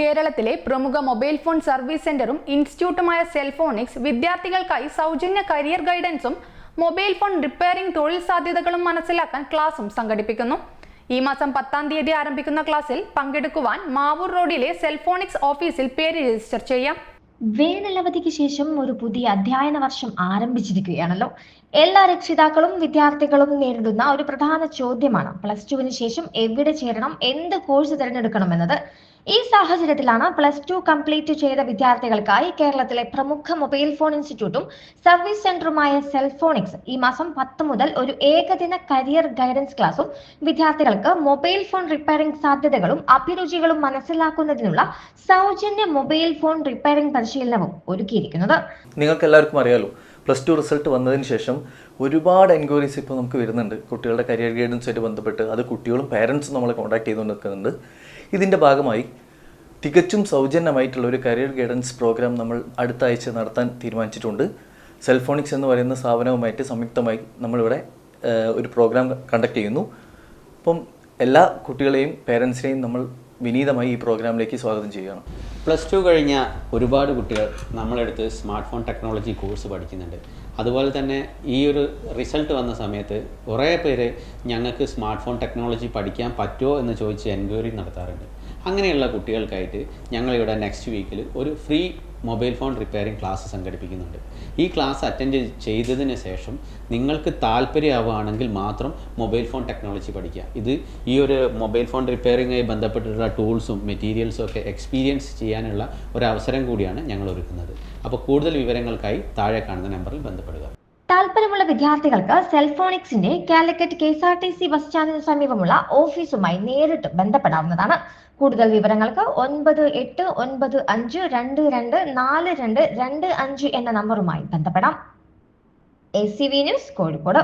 കേരളത്തിലെ പ്രമുഖ mobile phone service സെന്ററും ഇൻസ്റ്റിറ്റ്യൂട്ടുമായ സെൽഫോണിക്സ് വിദ്യാർത്ഥികൾക്കായി സൗജന്യ കരിയർ ഗൈഡൻസും മൊബൈൽ ഫോൺ റിപ്പയറിംഗ് തൊഴിൽ സാധ്യതകളും മനസ്സിലാക്കാൻ ക്ലാസും സംഘടിപ്പിക്കുന്നു. ഈ മാസം പത്താം തീയതി ആരംഭിക്കുന്ന ക്ലാസ്സിൽ പങ്കെടുക്കുവാൻ മാവൂർ റോഡിലെ സെൽഫോണിക്സ് ഓഫീസിൽ പേര് രജിസ്റ്റർ ചെയ്യാം. വേനലവധിക്ക് ശേഷം ഒരു പുതിയ അധ്യയന വർഷം ആരംഭിച്ചിരിക്കുകയാണല്ലോ. എല്ലാ രക്ഷിതാക്കളും വിദ്യാർത്ഥികളും നേരിടുന്ന ഒരു പ്രധാന ചോദ്യമാണ്. പ്ലസ് ടുവിന് ശേഷം എവിടെ ചേരണം എന്ത് കോഴ്സ് തിരഞ്ഞെടുക്കണം എന്നത് ഈ സാഹചര്യത്തിലാണ് പ്ലസ് ടു കംപ്ലീറ്റ് ചെയ്ത വിദ്യാർത്ഥികൾക്കായി കേരളത്തിലെ പ്രമുഖ മൊബൈൽ ഫോൺ ഇൻസ്റ്റിറ്റ്യൂട്ടും സർവീസ് സെന്ററുമായ സെൽഫോണിക്സ് ഈ മാസം പത്ത് മുതൽ ഒരു ഏകദിന കരിയർ ഗൈഡൻസ് ക്ലാസും വിദ്യാർത്ഥികൾക്ക് മൊബൈൽ ഫോൺ റിപ്പയറിംഗ് സാധ്യതകളും അഭിരുചികളും മനസ്സിലാക്കുന്നതിനുള്ള സൗജന്യ മൊബൈൽ ഫോൺ റിപ്പയറിംഗ് പരിശീലനവും ഒരുക്കിയിരിക്കുന്നത്. നിങ്ങൾക്ക് എല്ലാവർക്കും അറിയാലോ പ്ലസ് ടു റിസൾട്ട് വന്നതിന് ശേഷം ഒരുപാട് എൻക്വയറീസ് ഇപ്പോൾ നമുക്ക് വരുന്നുണ്ട്. കുട്ടികളുടെ കരിയർ ഗൈഡൻസുമായിട്ട് ബന്ധപ്പെട്ട് അത് കുട്ടികളും പേരൻസും നമ്മളെ കോൺടാക്ട് ചെയ്തുകൊണ്ട് നിൽക്കുന്നുണ്ട് ഇതിന്റെ ഭാഗമായി തികച്ചും സൗജന്യമായിട്ടുള്ള ഒരു കരിയർ ഗൈഡൻസ് പ്രോഗ്രാം നമ്മൾ അടുത്ത ആഴ്ച നടത്താൻ തീരുമാനിച്ചിട്ടുണ്ട്. സെൽഫോണിക്സ് എന്ന് പറയുന്ന സ്ഥാപനവുമായിട്ട് സംയുക്തമായി നമ്മളിവിടെ ഒരു പ്രോഗ്രാം കണ്ടക്ട് ചെയ്യുന്നു. അപ്പം എല്ലാ കുട്ടികളെയും പേരൻസിനെയും നമ്മൾ വിനീതമായി ഈ പ്രോഗ്രാമിലേക്ക് സ്വാഗതം ചെയ്യുകയാണ്. പ്ലസ് ടു കഴിഞ്ഞ ഒരുപാട് കുട്ടികൾ നമ്മളെടുത്ത് സ്മാർട്ട് ഫോൺ ടെക്നോളജി കോഴ്സ് പഠിക്കുന്നുണ്ട്. അതുപോലെ തന്നെ ഈ ഒരു റിസൾട്ട് വന്ന സമയത്ത് കുറേ പേര് ഞങ്ങൾക്ക് സ്മാർട്ട് ഫോൺ ടെക്നോളജി പഠിക്കാൻ പറ്റുമോ എന്ന് ചോദിച്ച് എൻക്വയറി നടത്താറുണ്ട്. അങ്ങനെയുള്ള കുട്ടികൾക്കായിട്ട് ഞങ്ങളിവിടെ നെക്സ്റ്റ് വീക്കിൽ ഒരു free mobile phone repairing class സംഘടിപ്പിക്കുന്നുണ്ട്. ഈ ക്ലാസ് അറ്റൻഡ് ചെയ്തതിന് ശേഷം നിങ്ങൾക്ക് താല്പര്യമാവുകയാണെങ്കിൽ മാത്രം മൊബൈൽ ഫോൺ ടെക്നോളജി പഠിക്കുക. ഇത് ഈ ഒരു മൊബൈൽ ഫോൺ റിപ്പയറിങ്ങായി ബന്ധപ്പെട്ടിട്ടുള്ള ടൂൾസും മെറ്റീരിയൽസും ഒക്കെ എക്സ്പീരിയൻസ് ചെയ്യാനുള്ള ഒരു അവസരം കൂടിയാണ് ഞങ്ങൾ ഒരുക്കുന്നത്. അപ്പോൾ കൂടുതൽ വിവരങ്ങൾക്കായി താഴെ കാണുന്ന നമ്പറിൽ ബന്ധപ്പെടുക. താല്പര്യമുള്ള വിദ്യാർത്ഥികൾക്ക് സെൽഫോണിക്സിന്റെ Calicut K S R T C bus സ്റ്റാൻഡിന് സമീപമുള്ള ഓഫീസുമായി നേരിട്ട് ബന്ധപ്പെടാവുന്നതാണ്. കൂടുതൽ വിവരങ്ങൾക്ക് ഒൻപത് എട്ട് ഒൻപത് അഞ്ച് രണ്ട് രണ്ട് നാല് രണ്ട് രണ്ട് അഞ്ച് എന്ന നമ്പറുമായി ബന്ധപ്പെടാം. A C V news Kozhikode.